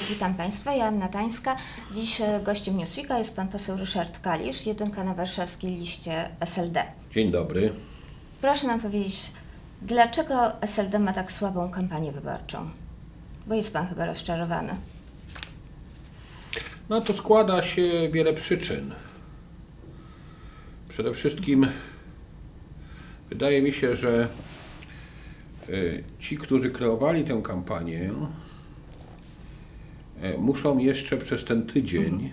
Witam Państwa, ja Anna Tańska. Dziś e, gościem Newsweeka jest Pan poseł Ryszard Kalisz, jedynka na warszawskiej liście SLD. Dzień dobry. Proszę nam powiedzieć, dlaczego SLD ma tak słabą kampanię wyborczą? Bo jest Pan chyba rozczarowany. No to składa się wiele przyczyn. Przede wszystkim wydaje mi się, że y, ci, którzy kreowali tę kampanię, muszą jeszcze przez ten tydzień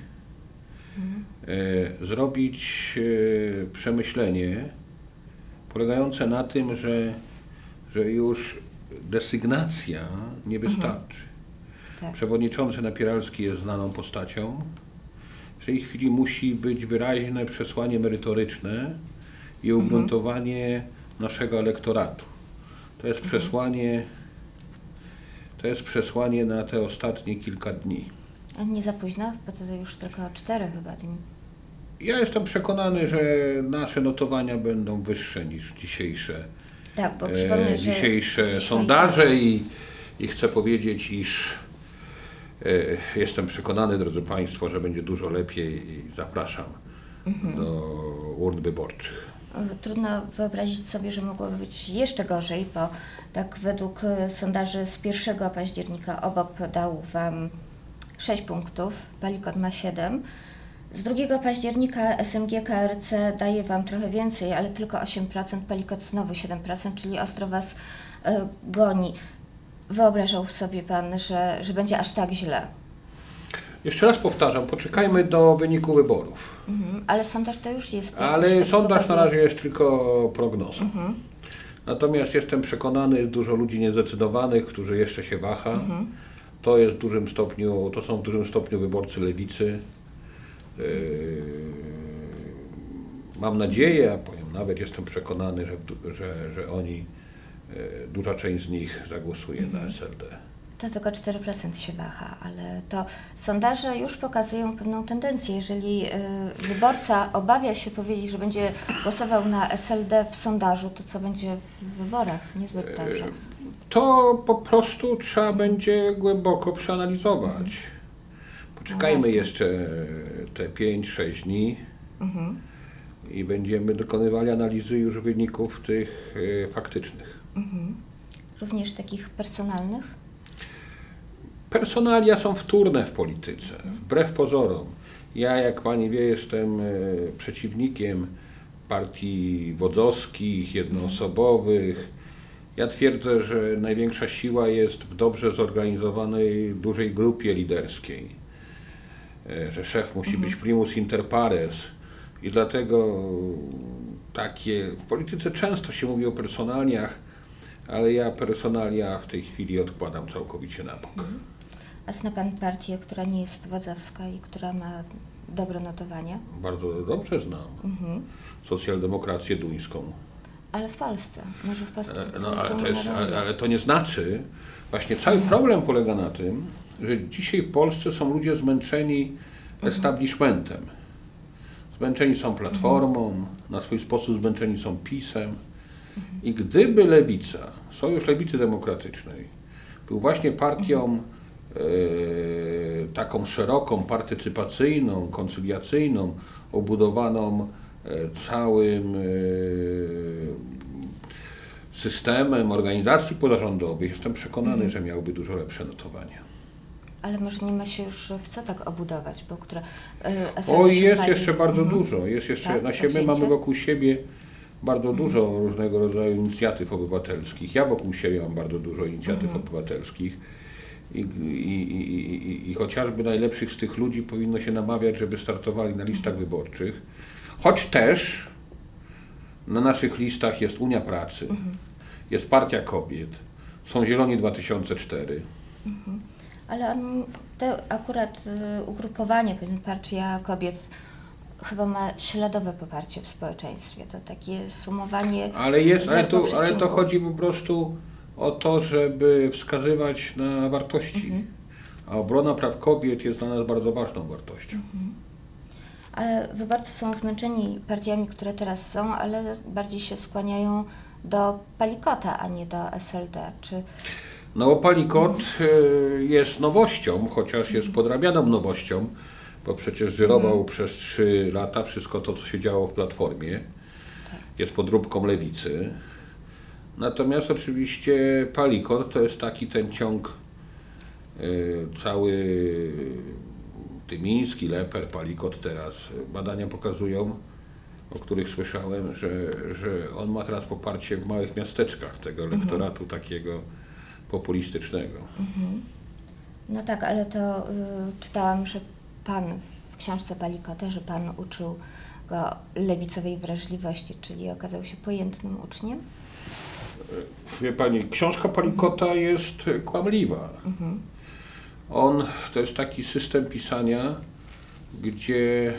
y, zrobić y, przemyślenie polegające na tym, że, że już desygnacja nie wystarczy. Tak. Przewodniczący Napieralski jest znaną postacią. W tej chwili musi być wyraźne przesłanie merytoryczne i ugruntowanie naszego elektoratu. To jest przesłanie, to jest przesłanie na te ostatnie kilka dni. A nie za późno, bo to już tylko cztery chyba dni. Ja jestem przekonany, że nasze notowania będą wyższe niż dzisiejsze, Tak, bo przypomnę, e, że dzisiejsze dzisiaj- sondaże i, i chcę powiedzieć, iż e, jestem przekonany, drodzy Państwo, że będzie dużo lepiej i zapraszam Mhm. do urn wyborczych. Trudno wyobrazić sobie, że mogłoby być jeszcze gorzej, bo tak według e, sondaży z 1 października OBOP dał Wam 6 punktów, Palikot ma 7. Z 2 października SMG KRC daje Wam trochę więcej, ale tylko 8%, Palikot znowu 7%, czyli ostro Was e, goni. Wyobrażał sobie Pan, że, że będzie aż tak źle. Jeszcze raz powtarzam, poczekajmy do wyniku wyborów. Mhm. Ale sondaż to już jest. Ale sondaż na razie jest tylko prognozą. Natomiast jestem przekonany, dużo ludzi niezdecydowanych, którzy jeszcze się waha. To jest w dużym stopniu, to są w dużym stopniu wyborcy lewicy. Yy, Mam nadzieję, a powiem nawet jestem przekonany, że, że, że oni, yy, duża część z nich zagłosuje na SLD. To tylko 4% się waha, ale to sondaże już pokazują pewną tendencję. Jeżeli y, wyborca obawia się powiedzieć, że będzie głosował na SLD w sondażu, to co będzie w wyborach? Niezbyt dobrze. To po prostu trzeba będzie głęboko przeanalizować. Poczekajmy No jeszcze te 5-6 dni Mhm. i będziemy dokonywali analizy już wyników tych e, faktycznych. Również takich personalnych? Personalia są wtórne w polityce, wbrew pozorom. Ja, jak pani wie, jestem e, przeciwnikiem partii wodzowskich, jednoosobowych. Ja twierdzę, że największa siła jest w dobrze zorganizowanej, dużej grupie liderskiej. E, Że szef musi być primus inter pares. I dlatego takie, w polityce często się mówi o personaliach, ale ja personalia w tej chwili odkładam całkowicie na bok. A zna Pan partię, która nie jest wodzowska i która ma dobre notowania? Bardzo dobrze znam Mhm. socjaldemokrację duńską. Ale w Polsce. Może w Polsce E, No, ale, to jest, ale, ale to nie znaczy, właśnie cały problem polega na tym, że dzisiaj w Polsce są ludzie zmęczeni establishmentem. Zmęczeni są platformą, na swój sposób zmęczeni są PiSem. I gdyby lewica, Sojusz Lewicy Demokratycznej, był właśnie partią e, taką szeroką, partycypacyjną, koncyliacyjną, obudowaną e, całym e, systemem organizacji pozarządowych, jestem przekonany, że miałby dużo lepsze notowania. Ale może nie ma się już w co tak obudować, bo które się jest jeszcze bardzo Mhm. dużo. Jest jeszcze, Tak, na siebie powzięcie? mamy wokół siebie bardzo dużo różnego rodzaju inicjatyw obywatelskich. Ja wokół siebie mam bardzo dużo inicjatyw Mhm. obywatelskich. I, i, i, i, chociażby najlepszych z tych ludzi powinno się namawiać, żeby startowali na listach wyborczych. Choć też na naszych listach jest Unia Pracy, jest Partia Kobiet, są Zieloni 2004. Ale on, te akurat y, ugrupowanie, powiedzmy Partia Kobiet, chyba ma śladowe poparcie w społeczeństwie. To takie sumowanie. Ale, jest, ale, ale to chodzi po prostu o to, żeby wskazywać na wartości. A obrona praw kobiet jest dla nas bardzo ważną wartością. Ale wyborcy są zmęczeni partiami, które teraz są, ale bardziej się skłaniają do Palikota, a nie do SLD. Czy No Palikot y, jest nowością, chociaż jest podrabianą nowością, bo przecież żyrował przez 3 lata wszystko to, co się działo w Platformie. Jest podróbką lewicy. Natomiast oczywiście Palikot to jest taki ten ciąg y, cały Tymiński, Leper, Palikot teraz. Badania pokazują, o których słyszałem, że, że on ma teraz poparcie w małych miasteczkach tego elektoratu takiego populistycznego. No tak, ale to y, czytałam, że pan w książce Palikota, że pan uczył go lewicowej wrażliwości, czyli okazał się pojętnym uczniem. Wie pani, książka Palikota jest kłamliwa. On to jest taki system pisania, gdzie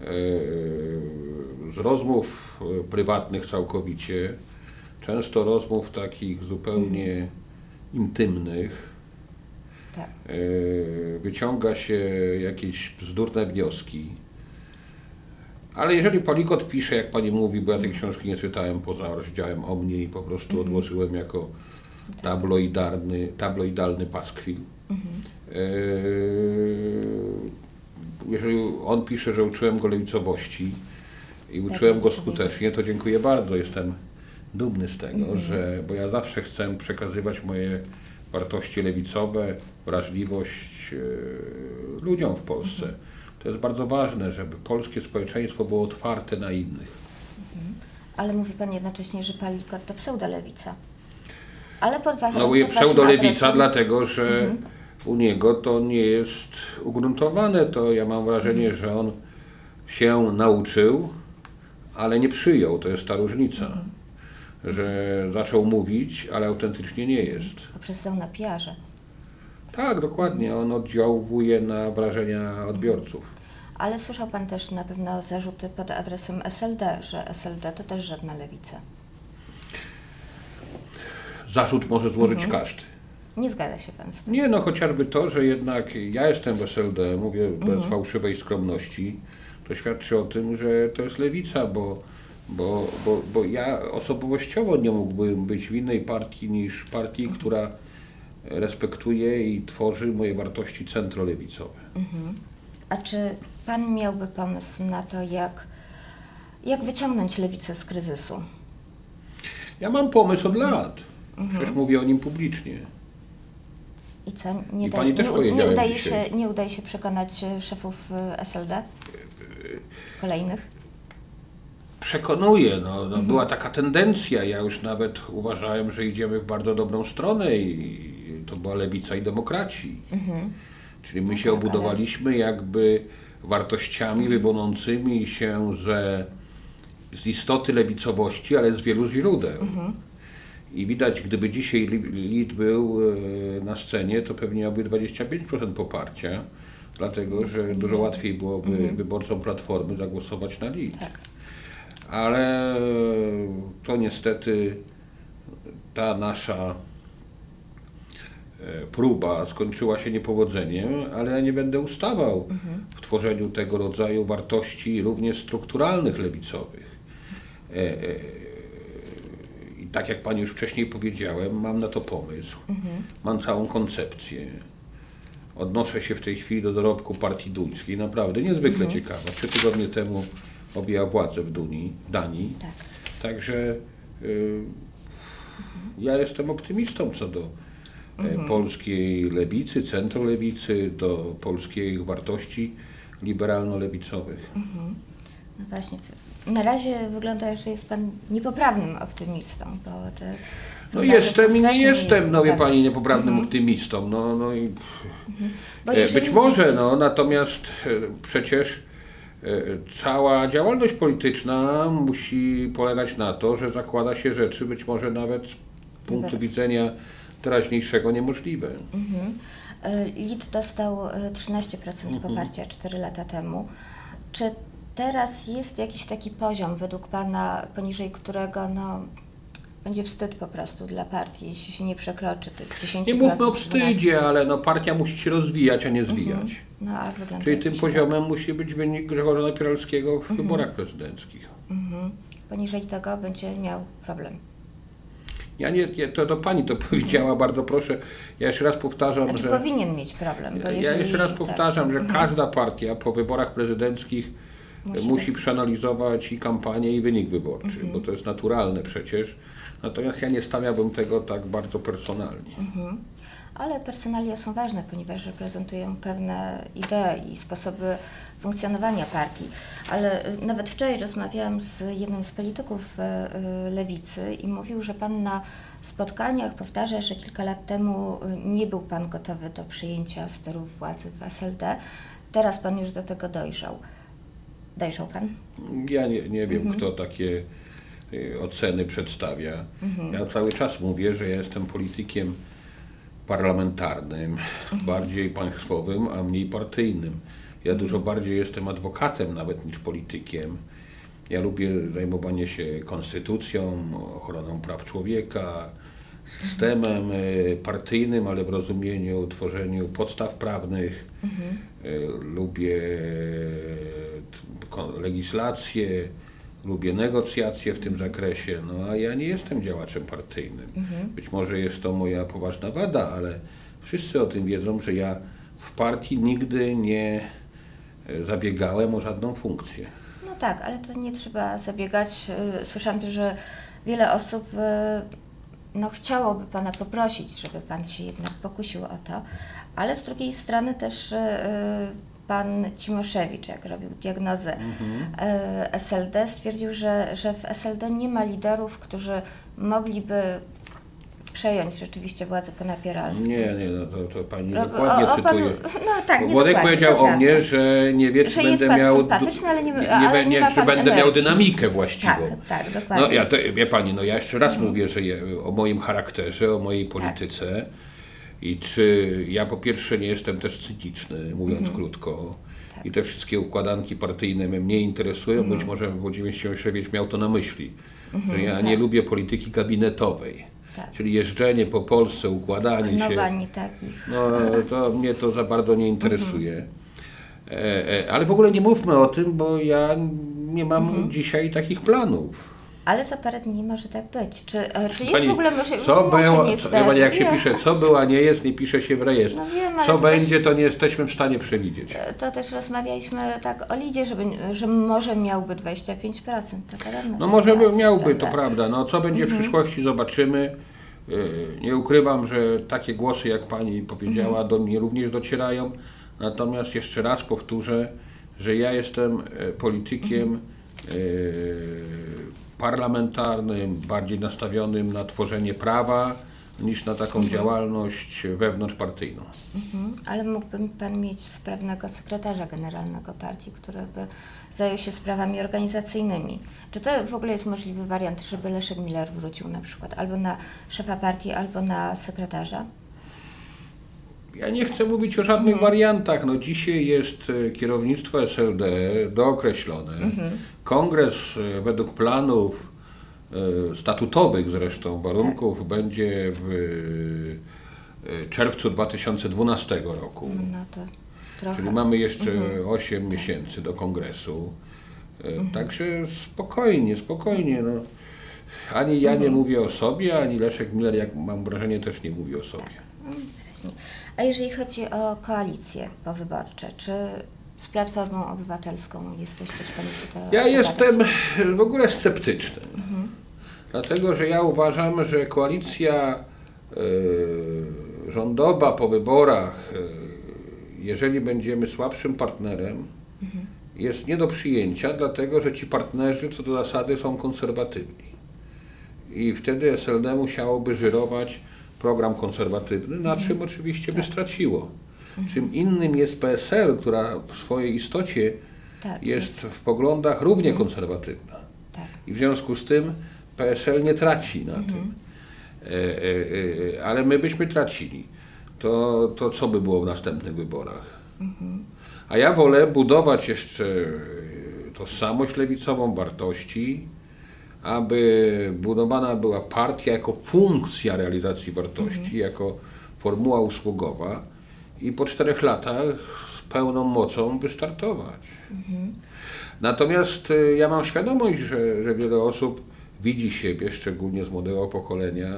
e, z rozmów e, prywatnych całkowicie, często rozmów takich zupełnie intymnych, Tak. e, wyciąga się jakieś bzdurne wnioski. Ale jeżeli Palikot pisze, jak pani mówi, bo ja tej książki nie czytałem poza rozdziałem o mnie i po prostu odłożyłem jako tabloidarny, tabloidalny paskwil. Eee, Jeżeli on pisze, że uczyłem go lewicowości i uczyłem go oczywiście. skutecznie, to dziękuję bardzo. Jestem dumny z tego, że, bo ja zawsze chcę przekazywać moje wartości lewicowe, wrażliwość e, ludziom w Polsce. To jest bardzo ważne, żeby polskie społeczeństwo było otwarte na innych. Ale mówi pan jednocześnie, że Palikot to pseudolewica. Ale pod No mówię pod waszym pseudolewica, dlatego że u niego to nie jest ugruntowane. To ja mam wrażenie, że on się nauczył, ale nie przyjął. To jest ta różnica. Że zaczął mówić, ale autentycznie nie jest. Poprzestał na PR-ze. Tak, dokładnie. On oddziałuje na wrażenia odbiorców. Ale słyszał pan też na pewno zarzuty pod adresem SLD, że SLD to też żadna lewica. Zarzut może złożyć każdy. Nie zgadza się pan z tym. Nie, no chociażby to, że jednak ja jestem w SLD, mówię bez fałszywej skromności, to świadczy o tym, że to jest lewica, bo, bo, bo, bo ja osobowościowo nie mógłbym być w innej partii niż partii, która respektuje i tworzy moje wartości centrolewicowe. A czy pan miałby pomysł na to, jak, jak wyciągnąć lewicę z kryzysu? Ja mam pomysł od lat, przecież mówię o nim publicznie. I co? Nie, I da- pani też nie, nie, udaje dzisiaj. się, nie udaje się przekonać e, szefów e, SLD? Kolejnych? przekonuje. No, no Była taka tendencja. Ja już nawet uważałem, że idziemy w bardzo dobrą stronę i to była lewica i demokraci. Czyli my się tak, obudowaliśmy jakby wartościami wywodzącymi się ze, z istoty lewicowości, ale z wielu źródeł. I widać, gdyby dzisiaj Li- Lid był e, na scenie, to pewnie miałby 25% poparcia, dlatego że dużo łatwiej byłoby wyborcom Platformy zagłosować na Lid Tak. ale to niestety ta nasza próba skończyła się niepowodzeniem, ale ja nie będę ustawał w tworzeniu tego rodzaju wartości również strukturalnych lewicowych. E, e, I tak jak Pani już wcześniej powiedziałem, mam na to pomysł, mam całą koncepcję. Odnoszę się w tej chwili do dorobku partii duńskiej, naprawdę niezwykle ciekawa. Trzy tygodnie temu objęła władzę w Dunii, Danii. Tak. Także y, ja jestem optymistą co do e, polskiej lewicy, centrolewicy, do polskich wartości liberalno-lewicowych. No właśnie. Na razie wygląda, że jest pan niepoprawnym optymistą, bo te No jestem i nie jestem, no wie. Pani, niepoprawnym optymistą. No, no i Bo e, być może, no natomiast e, przecież cała działalność polityczna musi polegać na to, że zakłada się rzeczy być może nawet z punktu widzenia teraźniejszego niemożliwe. Mhm. E, LID dostał e, 13% Mhm. poparcia 4 lata temu. Czy teraz jest jakiś taki poziom według Pana, poniżej którego no, będzie wstyd po prostu dla partii, jeśli się nie przekroczy tych 10%? Nie mówmy o 12%? wstydzie, ale no partia musi się rozwijać, a nie zwijać. No, a Czyli tym tak. poziomem musi być wynik Grzegorza Napieralskiego w wyborach prezydenckich. Mhm. Poniżej tego będzie miał problem. Ja nie, nie to, to pani to powiedziała, bardzo proszę. Ja jeszcze raz powtarzam, Znaczy że. powinien mieć problem, bo Ja jeżeli... jeszcze raz tak. powtarzam, że każda partia po wyborach prezydenckich Musi musi, tak. przeanalizować i kampanię, i wynik wyborczy, bo to jest naturalne przecież. Natomiast ja nie stawiałbym tego tak bardzo personalnie. Ale personalia są ważne, ponieważ reprezentują pewne idee i sposoby funkcjonowania partii. Ale y, nawet wczoraj rozmawiałam z jednym z polityków y, y, lewicy i mówił, że pan na spotkaniach powtarza, że kilka lat temu nie był pan gotowy do przyjęcia sterów władzy w SLD. Teraz pan już do tego dojrzał. Dojrzał pan? Ja nie, nie wiem, kto takie oceny przedstawia. Ja cały czas mówię, że ja jestem politykiem parlamentarnym, bardziej państwowym, a mniej partyjnym. Ja dużo bardziej jestem adwokatem nawet niż politykiem. Ja lubię zajmowanie się konstytucją, ochroną praw człowieka, systemem y, partyjnym, ale w rozumieniu tworzeniu podstaw prawnych. Y, Lubię t- ko- legislację, lubię negocjacje w tym zakresie, no a ja nie jestem działaczem partyjnym. Być może jest to moja poważna wada, ale wszyscy o tym wiedzą, że ja w partii nigdy nie e, zabiegałem o żadną funkcję. No tak, ale to nie trzeba zabiegać. Y, Słyszałam też, że wiele osób y, no, chciałoby Pana poprosić, żeby Pan się jednak pokusił o to, ale z drugiej strony też Pan Cimoszewicz, jak robił diagnozę y, SLD, stwierdził, że, że w SLD nie ma liderów, którzy mogliby przejąć rzeczywiście władzę po napieralsku. Nie, nie, no to, to pani Ro- dokładnie o- o panu- cytuje. No tak, nie dokładnie, powiedział o mnie, że nie wie, czy Że będę miał. sympatyczny, ale nie- nie, ale nie, nie czy będę miał energii. dynamikę właściwą. Tak, tak, dokładnie. No ja to, wie pani, no ja jeszcze raz mówię, że je, o moim charakterze, o mojej Tak. I czy ja po pierwsze nie jestem też cyniczny, mówiąc Mhm. krótko. Tak. I te wszystkie układanki partyjne mnie mniej interesują, być może Włodzimierz Cimoszewicz miał to na myśli, że ja nie tak. lubię polityki gabinetowej. Tak. Czyli jeżdżenie po Polsce, układanie się. Takich. No to mnie to za bardzo nie interesuje. E, e, ale w ogóle nie mówmy o tym, bo ja nie mam dzisiaj takich planów. Ale za parę dni może tak być. Czy, e, czy jest Pani, w ogóle może, co może było, niestety, co, pani, jak się pisze, co była, nie jest, nie pisze się w rejestrze. No wiem, co to też- będzie, to nie jesteśmy w stanie przewidzieć. E, To też rozmawialiśmy tak o Lidzie, żeby, że może miałby 25%. To podobna No może by miałby, to prawda. No co będzie w przyszłości, zobaczymy. Yy, Nie ukrywam, że takie głosy, jak pani powiedziała, do mnie również docierają. Natomiast jeszcze raz powtórzę, że ja jestem e, politykiem e, parlamentarnym, bardziej nastawionym na tworzenie prawa niż na taką działalność wewnątrzpartyjną. Mhm. Ale mógłby Pan mieć sprawnego sekretarza generalnego partii, który by zajął się sprawami organizacyjnymi. Czy to w ogóle jest możliwy wariant, żeby Leszek Miller wrócił na przykład albo na szefa partii, albo na sekretarza? Ja nie chcę mówić o żadnych wariantach. No dzisiaj jest e, kierownictwo SLD dookreślone. Kongres e, według planów e, statutowych zresztą warunków będzie w czerwcu 2012 roku. No to trochę. Czyli mamy jeszcze 8 miesięcy do kongresu. E, Także spokojnie, spokojnie. No. Ani ja nie mówię o sobie, ani Leszek Miller, jak mam wrażenie, też nie mówi o sobie. Wyraźnie. A jeżeli chodzi o koalicje powyborcze, czy z Platformą Obywatelską jesteście w stanie się to Ja jestem w ogóle sceptyczny. Dlatego, że ja uważam, że koalicja e, rządowa po wyborach, e, jeżeli będziemy słabszym partnerem, jest nie do przyjęcia, dlatego że ci partnerzy co do zasady są konserwatywni. I wtedy SLD musiałoby żyrować program konserwatywny, na czym oczywiście by straciło. Czym innym jest PSL, która w swojej istocie Tak, jest w poglądach równie konserwatywna. Tak. I w związku z tym PSL nie traci na tym. E, e, e, ale my byśmy tracili. To, to co by było w następnych wyborach? A ja wolę budować jeszcze tożsamość lewicową, wartości, aby budowana była partia jako funkcja realizacji wartości, jako formuła usługowa i po czterech latach z pełną mocą wystartować. Natomiast y, ja mam świadomość, że, że wiele osób widzi siebie, szczególnie z młodego pokolenia,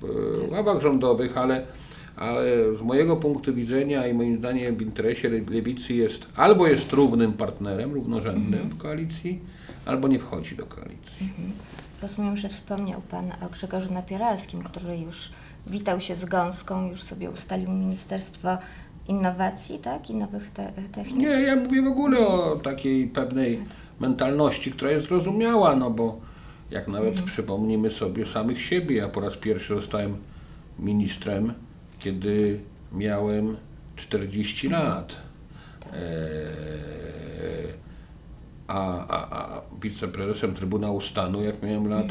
w ławach rządowych, ale, ale z mojego punktu widzenia i moim zdaniem w interesie Le- lewicy jest albo jest równym partnerem, równorzędnym w koalicji, albo nie wchodzi do koalicji. Rozumiem, że wspomniał Pan o Grzegorzu Napieralskim, który już witał się z Gąską, już sobie ustalił Ministerstwo Innowacji, tak? I nowych te technik. Nie, ja mówię w ogóle o takiej pewnej mentalności, która jest zrozumiała, no bo jak nawet przypomnimy sobie samych siebie, ja po raz pierwszy zostałem ministrem, kiedy miałem 40 lat. Eee, a, a, a wiceprezesem Trybunału Stanu, jak miałem lat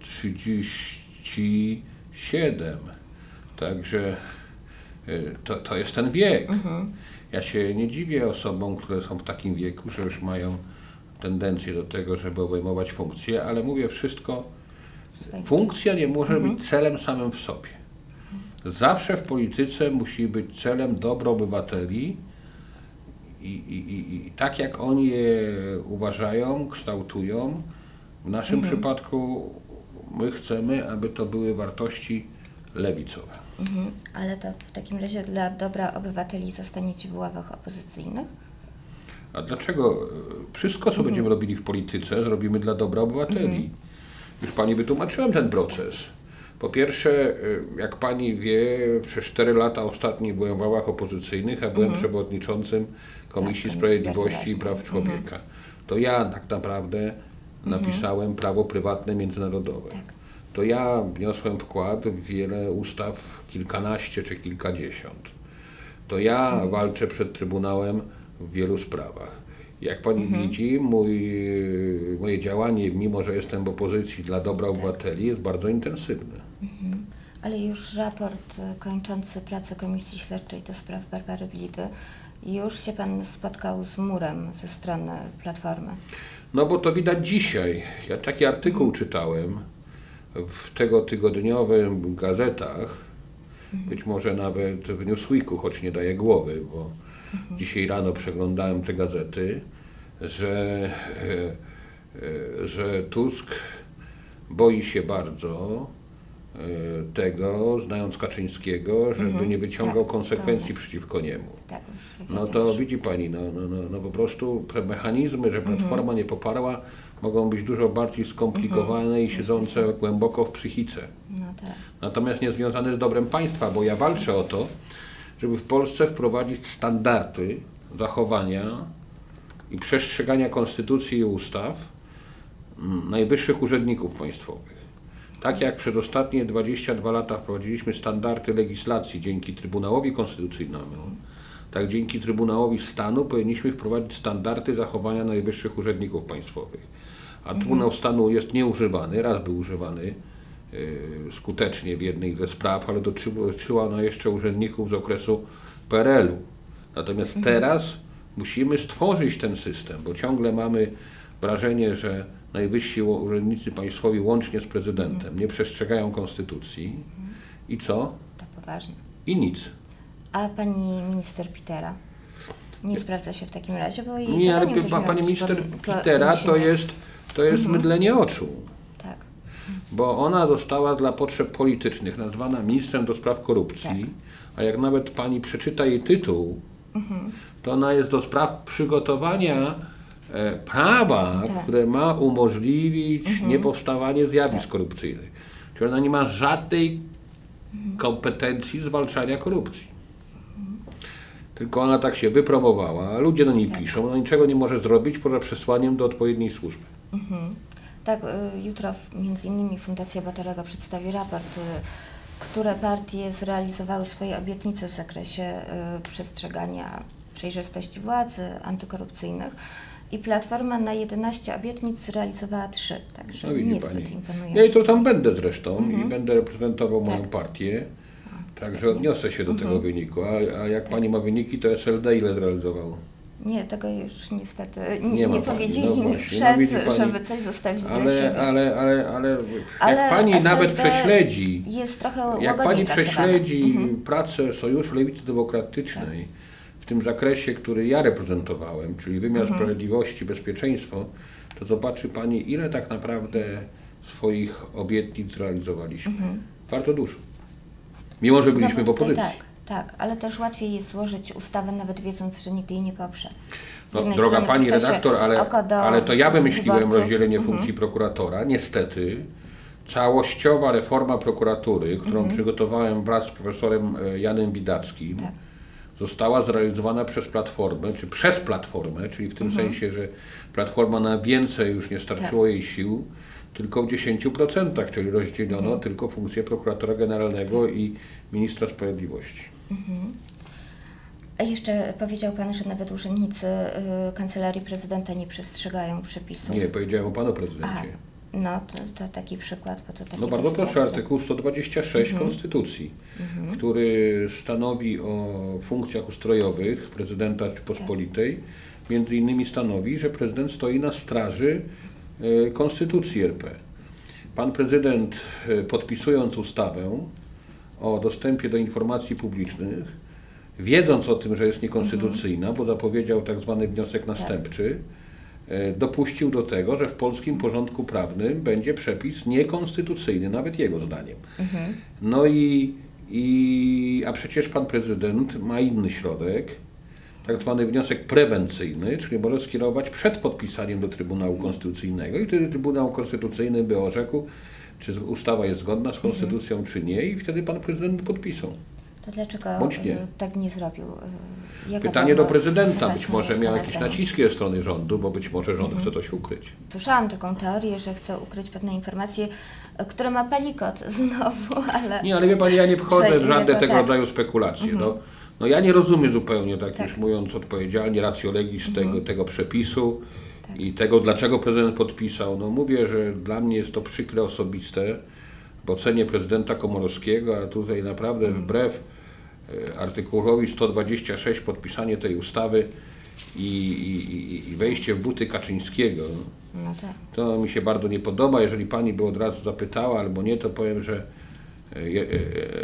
37. Także y, to, to jest ten wiek. Ja się nie dziwię osobom, które są w takim wieku, że już mają tendencję do tego, żeby obejmować funkcje, ale mówię wszystko, funkcja nie może być celem samym w sobie. Zawsze w polityce musi być celem dobro obywateli i, i, i, tak jak oni je uważają, kształtują, w naszym przypadku my chcemy, aby to były wartości lewicowe. Mhm. Ale to w takim razie dla dobra obywateli zostaniecie w ławach opozycyjnych? A dlaczego? e, Wszystko, co będziemy robili w polityce, zrobimy dla dobra obywateli. Już pani wytłumaczyłem ten proces. Po pierwsze, y, jak pani wie, przez 4 lata ostatnie byłem w ławach opozycyjnych, a byłem przewodniczącym Komisji Komisji Sprawiedliwości i Praw. Człowieka. To ja tak naprawdę napisałem prawo prywatne międzynarodowe. Tak. To ja wniosłem wkład w wiele ustaw, kilkanaście czy kilkadziesiąt. To ja walczę przed Trybunałem w wielu sprawach. Jak pani widzi, mój, moje działanie, mimo że jestem w opozycji dla dobra obywateli, jest bardzo intensywne. Mhm. Ale już raport y, kończący pracę Komisji Śledczej do spraw Barbary Blidy, już się Pan spotkał z murem ze strony Platformy. No bo to widać dzisiaj. Ja taki artykuł czytałem w tego tygodniowym gazetach, być może nawet w Newsweeku, choć nie daję głowy, bo dzisiaj rano przeglądałem te gazety, że, e, e, że Tusk boi się bardzo tego, znając Kaczyńskiego, żeby Mhm. nie wyciągał Tak, konsekwencji jest- przeciwko niemu. Tak, już No to widzi Pani, no, no, no, no po prostu te mechanizmy, że Platforma nie poparła, mogą być dużo bardziej skomplikowane i siedzące głęboko w psychice. No tak. Natomiast nie związane z dobrem państwa, bo ja walczę o to, żeby w Polsce wprowadzić standardy zachowania i przestrzegania konstytucji i ustaw mm, najwyższych urzędników państwowych. Tak jak przez ostatnie 22 lata wprowadziliśmy standardy legislacji dzięki Trybunałowi Konstytucyjnemu, tak dzięki Trybunałowi Stanu powinniśmy wprowadzić standardy zachowania najwyższych urzędników państwowych. A Trybunał Stanu jest nieużywany, raz był używany yy, skutecznie w jednej ze spraw, ale dotyczyła ona jeszcze urzędników z okresu PRL-u. Natomiast teraz musimy stworzyć ten system, bo ciągle mamy wrażenie, że najwyżsi urzędnicy państwowi łącznie z prezydentem nie przestrzegają konstytucji i co? To poważnie. I nic. A pani minister Pitera? Nie sprawdza się w takim razie, bo jej Nie, ale pa- pani minister Pitera to jest, to jest mydlenie oczu. Tak. bo ona została dla potrzeb politycznych nazwana ministrem do spraw korupcji, a jak nawet pani przeczyta jej tytuł, to ona jest do spraw przygotowania prawa, Tak. które ma umożliwić niepowstawanie zjawisk korupcyjnych. Czyli ona nie ma żadnej kompetencji zwalczania korupcji. Tylko ona tak się wypromowała, a ludzie do niej piszą, ona niczego nie może zrobić poza przesłaniem do odpowiedniej służby. Mhm. Tak, y, jutro między innymi Fundacja Batorego przedstawi raport, y, które partie zrealizowały swoje obietnice w zakresie y, przestrzegania przejrzystości władzy antykorupcyjnych i Platforma na 11 obietnic zrealizowała 3, także No niezbyt pani. imponujące. Ja jutro tam będę zresztą i Mhm. będę reprezentował moją Tak. partię. Także świetnie. odniosę się do Mhm. tego wyniku. A, a jak pani ma wyniki, to SLD ile zrealizowało? Nie, tego już niestety Nie nie, nie pani, powiedzieli no mi no przed, widzi pani. żeby coś zostawić dla Ale, siebie. ale, ale, ale, Ale jak pani SLD nawet prześledzi, Jest trochę jak pani prześledzi Mhm. pracę Sojuszu Lewicy Demokratycznej w tym zakresie, który ja reprezentowałem, czyli wymiar Mhm. sprawiedliwości, bezpieczeństwo, to zobaczy pani, ile tak naprawdę swoich obietnic zrealizowaliśmy. Bardzo dużo. Mimo, że byliśmy w opozycji. Tak, tak, ale też łatwiej jest złożyć ustawę, nawet wiedząc, że nigdy jej nie poprze. No, droga pani redaktor, ale, ale to ja wymyśliłem wyborców. rozdzielenie Mhm. funkcji prokuratora. Niestety całościowa reforma prokuratury, którą przygotowałem wraz z profesorem e, Janem Widackim, Mhm. Tak. Została zrealizowana przez Platformę, czy przez Platformę, czyli w tym Mhm. sensie, że Platforma na więcej już nie starczyło Tak. jej sił, tylko w 10%, czyli rozdzielono Mhm. tylko funkcję prokuratora generalnego i ministra sprawiedliwości. A jeszcze powiedział Pan, że nawet urzędnicy y, Kancelarii Prezydenta nie przestrzegają przepisów. Nie, powiedziałem o panu prezydencie. Aha, no to, to taki przykład, bo to taki No bardzo proszę, artykuł 126 Mhm. Konstytucji, który stanowi o funkcjach ustrojowych prezydenta Rzeczypospolitej, między innymi stanowi, że prezydent stoi na straży e, Konstytucji RP. Pan prezydent e, podpisując ustawę o dostępie do informacji publicznych, wiedząc o tym, że jest niekonstytucyjna, bo zapowiedział tak zwany wniosek następczy, e, dopuścił do tego, że w polskim porządku prawnym będzie przepis niekonstytucyjny, nawet jego zdaniem. No i, i a przecież pan prezydent ma inny środek, tak zwany wniosek prewencyjny, czyli może skierować przed podpisaniem do Trybunału Konstytucyjnego i wtedy Trybunał Konstytucyjny by orzekł, czy ustawa jest zgodna z konstytucją, czy nie i wtedy pan prezydent by podpisał. To dlaczego Bądź nie. tak nie zrobił? Y, jaka Pytanie do prezydenta, być może miał jakieś naciski ze strony rządu, bo być może rząd chce coś ukryć. Słyszałam taką teorię, że chce ukryć pewne informacje, y, które ma palikot znowu, ale... Nie, ale wie pani, ja nie wchodzę w żadne tego tak. rodzaju spekulacje. No, no ja nie rozumiem zupełnie, tak, Tak. już mówiąc odpowiedzialnie, ratio legis tego, tego przepisu i tego, dlaczego prezydent podpisał. No mówię, że dla mnie jest to przykre, osobiste, bo cenię prezydenta Komorowskiego, a tutaj naprawdę wbrew e, artykułowi 126 podpisanie tej ustawy i, i, i- wejście w buty Kaczyńskiego, No tak. to mi się bardzo nie podoba. Jeżeli pani by od razu zapytała albo nie, to powiem, że, e,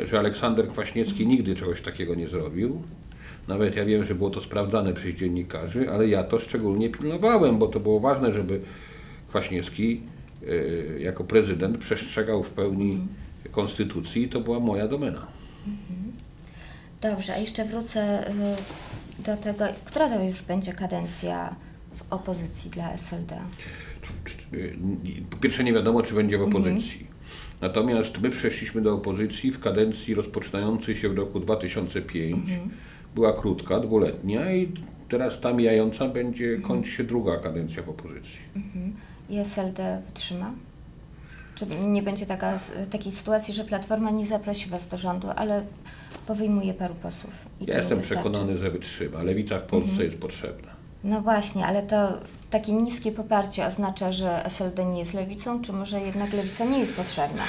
e, że Aleksander Kwaśniewski nigdy czegoś takiego nie zrobił. Nawet ja wiem, że było to sprawdzane przez dziennikarzy, ale ja to szczególnie pilnowałem, bo to było ważne, żeby Kwaśniewski e, jako prezydent przestrzegał w pełni konstytucji i to była moja domena. Dobrze, a jeszcze wrócę y, do tego, która to już będzie kadencja w opozycji dla SLD? Po pierwsze nie wiadomo, czy będzie w opozycji. Natomiast my przeszliśmy do opozycji w kadencji rozpoczynającej się w roku 2005. Była krótka, dwuletnia i teraz ta mijająca będzie, kończy się druga kadencja w opozycji. I SLD wytrzyma? Czy nie będzie taka, takiej sytuacji, że Platforma nie zaprosi Was do rządu, ale powyjmuje paru posłów? Ja jestem przekonany, że wytrzyma. Lewica w Polsce jest potrzebna. No właśnie, ale to takie niskie poparcie oznacza, że SLD nie jest lewicą, czy może jednak lewica nie jest potrzebna?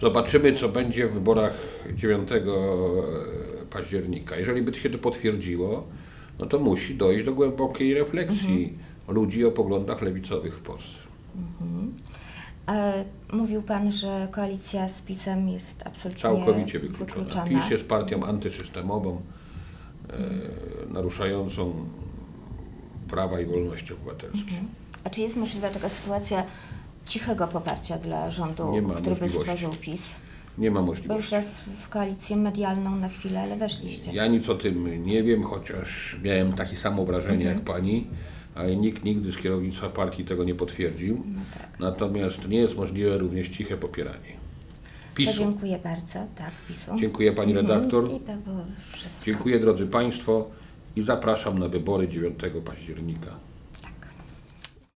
Zobaczymy, co będzie w wyborach 9 października. Jeżeli by się to potwierdziło, no to musi dojść do głębokiej refleksji ludzi o poglądach lewicowych w Polsce. E, mówił Pan, że koalicja z PiSem jest absolutnie Całkowicie wykluczona. wykluczona. PiS jest partią antysystemową, e, naruszającą prawa i wolności obywatelskie. A czy jest możliwa taka sytuacja cichego poparcia dla rządu, który by możliwości. stworzył PiS? Nie ma Bo już możliwości. raz w koalicję medialną na chwilę, ale weszliście. Ja nic o tym nie wiem, chociaż miałem takie samo wrażenie Mhm. jak pani, ale nikt nigdy z kierownictwa partii tego nie potwierdził. No tak. Natomiast nie jest możliwe również ciche popieranie. To PiSu. dziękuję bardzo, tak, PiSu. Dziękuję pani Mhm. redaktor. I to było wszystko. Dziękuję drodzy państwo i zapraszam na wybory 9 października.